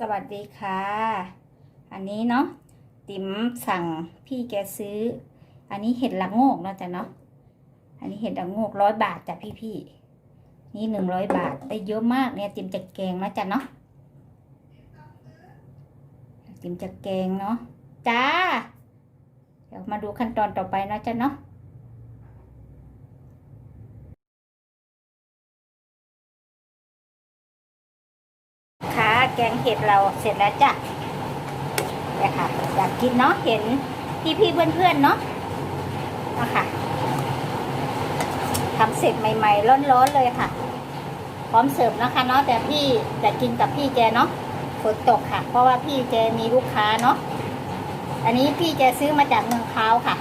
สวัสดีค่ะ อันนี้เนาะติ๋มสั่งพี่แกซื้อ อันนี้เห็ดละโงกเนาะจ้ะเนาะอันนี้เห็ดละโงกร้อยบาทจ้ะพี่พี่ๆนี่หนึ่งร้อยบาทได้เยอะมากเนี่ยติ๋มจะแกงแล้วจ้ะเนาะติ๋มจะแกงเนาะจ้า เดี๋ยวมาดูขั้นตอนต่อไปนะจ้ะเนาะ แกงเห็ดเราเสร็จแล้วจ้ะเนี่ยค่ะอยากกินเนาะเห็นพี่พี่เพื่อนเพื่อนเนาะนะคะทำเสร็จใหม่ ๆ ร้อนๆเลยค่ะ พร้อมเสิร์ฟนะคะเนาะแต่พี่จะกินกับพี่แกเนาะฝนตกค่ะ เพราะว่าพี่แกมีลูกค้าเนาะอันนี้พี่แกซื้อมาจากเมืองพร้าวค่ะ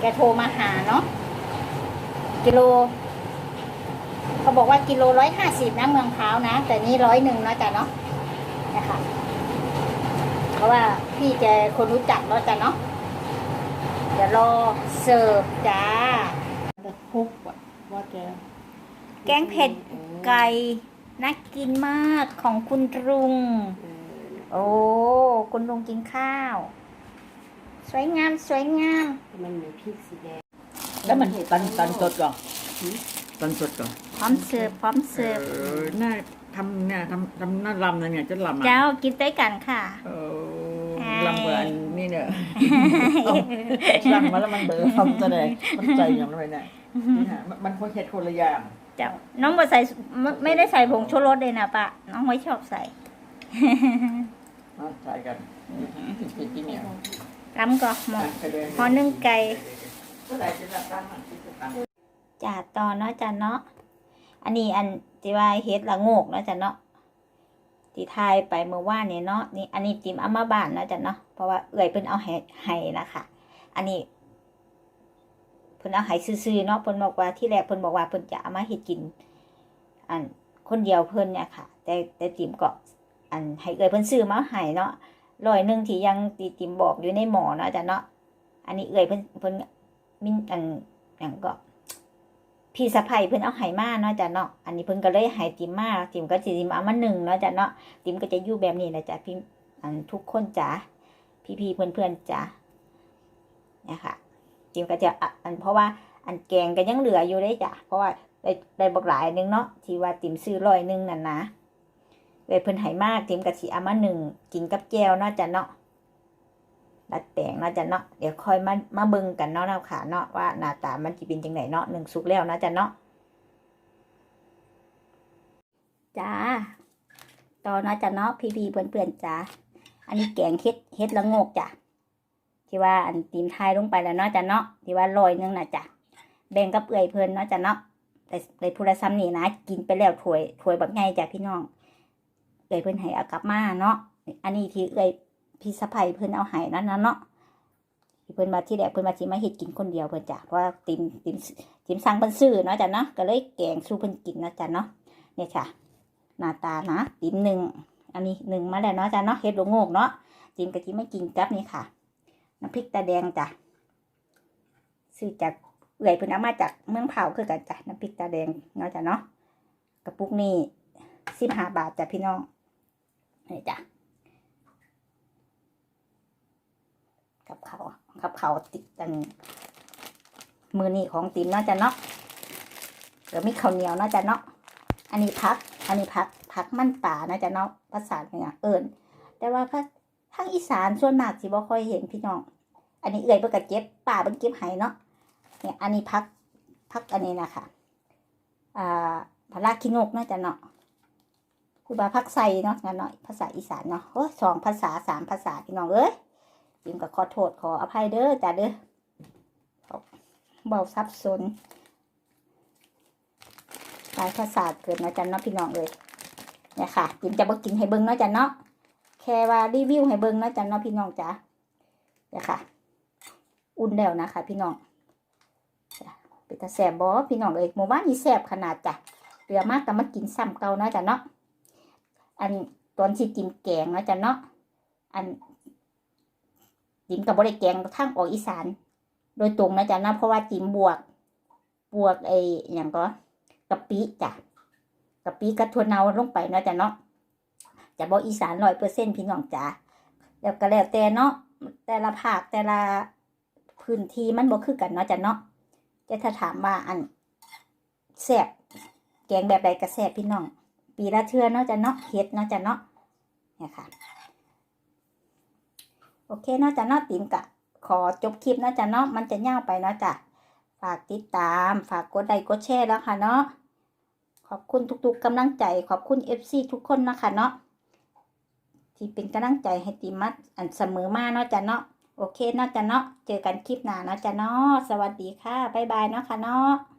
แกโทรมาหาเนาะกิโลเขาบอกว่ากิโลร้อยห้าสิบนะเมืองพร้าวนะ แต่นี่ร้อยหนึ่งนะจ๊ะเนาะ เนี่ยค่ะ เพราะว่าพี่แกคนรู้จักแล้วจ้ะเนาะเดี๋ยวรอเสิร์ฟจ้าคุกว่าว่าแกแกงเผ็ดไก่น่ากินมากของคุณลุง โอ้ คุณลุงกินข้าว สวยงามสวยงาม มันมีพริกสีแดง แล้วมันตันตันสดก่อนตันสดก่อนพร้อมเสิร์ฟพร้อมเสิร์ฟอน่า ทำเนี่ยทำทำหน้าลำนะเนี่ยจะลำอะเจ้ากินด้วยกันค่ะ เอใช่อลำกว่าอันนี่เนี่ยเอาลำมาแล้วมันเบลอคำแสดงมันใจอย่างไรเนี่ยนี่ฮะมันมันคนเห็ดคนละอย่างเจ้าน้องบ่ใส่ไม่ไม่ได้ใส่ผงชูรสเลยนะปะน้องไม่ชอบใส่มาใส่กันผิดผิดที่เนี่ยรำก็หมดแสดงพอนึ่งไก่เท่าไหร่จะรับตั้งมันคิดจะตั้งจ่าตอนเนาะจ้ะเนาะ อันนี้อันที่ว่าเฮ็ดละโงกเนาะจ้ะเนาะที่ทายไปเมื่อวานเนี่ยเนาะนี่อันนี้ติมเอามาบ้านเนาะจ้ะเนาะเพราะว่าเอื่อยเพิ่นเอาให้ให้นะคะอันนี้เพิ่นเอาให้ซื่อๆเนาะเพิ่นบอกว่าที่แรกเพิ่นบอกว่าเพิ่นจะเอามาเฮ็ดกิน อันคนเดียวเพิ่นเนี่ยค่ะ แต่แต่ติมก็อันให้เอื่อยเพิ่นซื้อมาให้เนาะร้อยหนึ่งที่ยังตีติมบอกอยู่ในหมอเนาะจ้ะเนาะอันนี้เอื่อยเพิ่นเพิ่นมินอันอย่างก็ พี่สะใภ้เพิ่นเอาไห้มาเนาะจ้ะเนาะ อันนี้เพิ่นก็เลยไห้ติมมาติมก็สิติมเอามาหนึ่งเนาะจ้ะเนาะ ติมก็จะอยู่แบบนี้แหละจ้ะพี่อันทุกคนจ้ะพี่ๆเพื่อนๆจ้ะเนี่ยค่ะติมก็จะอะอันเพราะว่าอันแกงก็ยังเหลืออยู่ได้จ้ะ เพราะว่าได้ได้บักหลายนึงเนาะ ที่ว่าติมซื้อร้อยนึงนั่นนะเลยเพิ่นไห้มาติมก็สิเอามาหนึ่งกินกับแก้วเนาะจ้ะเนาะ ดัดแต่งเนาะจ้ะเนาะเดี๋ยวค่อยมามาเบิ่งกันเนาะเราค่ะเนาะว่าหน้าตามันจะเป็นจังไหนเนาะหนึ่งสุกแล้วเนาะจ้ะเนาะจ้าต่อเนาะจ้ะเนาะพี่พี่ๆเพื่อนๆจ้าอันนี้แกงเฮ็ดเฮ็ดละงกจ้ะที่ว่าอันตีมทยลงไปแล้วเนาะจ้ะเนาะที่ว่าลอยหนึงน่ะจ้ะแบ่งกับเอื่อยเพลินเนาะจ้ะเนาะแต่แต่พูดซ้ำนี่นะกินไปแล้วถวยถวยแบักใหญ่จ้ะพี่น้องเอื่อยเพลินให้เอากลับมาเนาะอันนี้ที่เอื่อย พี่สะใภ้เพิ่นเอาให้นั่นนะเนาะที่เพิ่นมาที่แรกเพิ่นมาสิมาเฮ็ดกินคนเดียวเพิ่นจ้ะเพราะว่าติมติมติมสั่งเพิ่นซื้อเนาะจ้ะเนาะก็เลยแกงสู้เพิ่นกินนะจ้ะเนาะเนี่ยจ้ะหน้าตานะติมหนึ่งอันนี้หนึ่งมาแล้วเนาะจ้ะเนาะเฮ็ดโลโงกเนาะติมกะทิไม่กินกับนี่ค่ะน้ำพริกตาแดงจ้ะซื้อจากเอื่อยเพิ่นเอามาจากเมืองเผาคือกันจ้ะน้ำพริกตาแดงเนาะจ้ะเนาะกระปุกนี่สิบห้าบาทจ้ะพี่น้องเนี่ยจ้ะ กับเขากับเขาติดกัน มือนี่ของติมเนาจะเนาะเดี๋ยวมีข้าวเหนียวเนาจะเนาะอันนี้พัก อันนี้พักพักมันป่าเนาจะเนาะภาษาเนี่ยเอิญแต่ว่าภาทางอีสานส่วนมากสิบ่ค่อยเห็นพี่น้อง อันนี้เอื่อยเพิ่นก็เก็บป่าเพิ่นเก็บให้เนาะเนี่ยอันนี้พักพักอันนี้นะคะอ่าพลาคินกเนาจะเนาะครูบาพักใส่เนาะงั้นเนาะภาษาอีสานเนาะโอ้สองภาษาสามภาษาพี่น้องเอ้ย จิมก็ขอโทษขออภัยเด้อจ้าเด้อเบาซับซนลายภาษาเกิดนะจ๊ะเนาะพี่น้องเลยเนี่ยค่ะจิมจะบอกกินให้เบิ้งเนาะจ้ะเนาะแค่ว่ารีวิวให้เบิ้งเนาะจ้ะเนาะพี่น้องจ้ะเนี่ยค่ะ อุ่นแล้วนะคะ พี่น้องเป็นตาแสบบอพี่น้องเลยหมู่บ้านนี้แสบขนาดจ้ะเหลือมากแต่มากินซ้ำเก่าเนาะจ้ะเนาะอันตอนที่กินแกงเนาะจ้ะเนาะอัน จิมกับบริแกงทางออกอีสาน โดยตรงนะจ๊ะนะเพราะว่าจิมบวก บวกไอ้อย่างก็กะปิจ้ะกะปิกระทวนเนาลงไปนะจ๊ะเนาะจะบอกอีสานร้อยเปอร์เซ็นพี่น้องจ๋าแล้วก็แล้วแต่เนาะแต่ละภาคแต่ละพื้นที่มันบ่คือกันเนาะจ้ะเนาะแต่ถ้าถามว่าอันแซ่บแกงแบบใดก็แซ่บพี่น้อง ปีละเทื่อเนาะจ้ะเนาะเฮ็ดเนาะจ้ะเนาะเนี่ยค่ะ เคนาะจ้ะเนาะติ๋มกะ ขอจบคลิปนาะจ้ะเนาะมันจะยาไปเนาะจ้ะฝากติดตาม ฝากกดไลค์กดแชร์แล้วค่ะเนาะขอบคุณทุกๆกำลังใจ ขอบคุณ FC ทุกคนนะคะเนาะที่เป็นกำลังใจให้ติมัดอันเสมอมาเนาะจ้ะเนาะโอเคนาะจ้ะเนาะเจอกันคลิปหน้าเนาะจ้ะเนาะสวัสดีค่ะบ๊ายบายเนาะค่ะเนาะ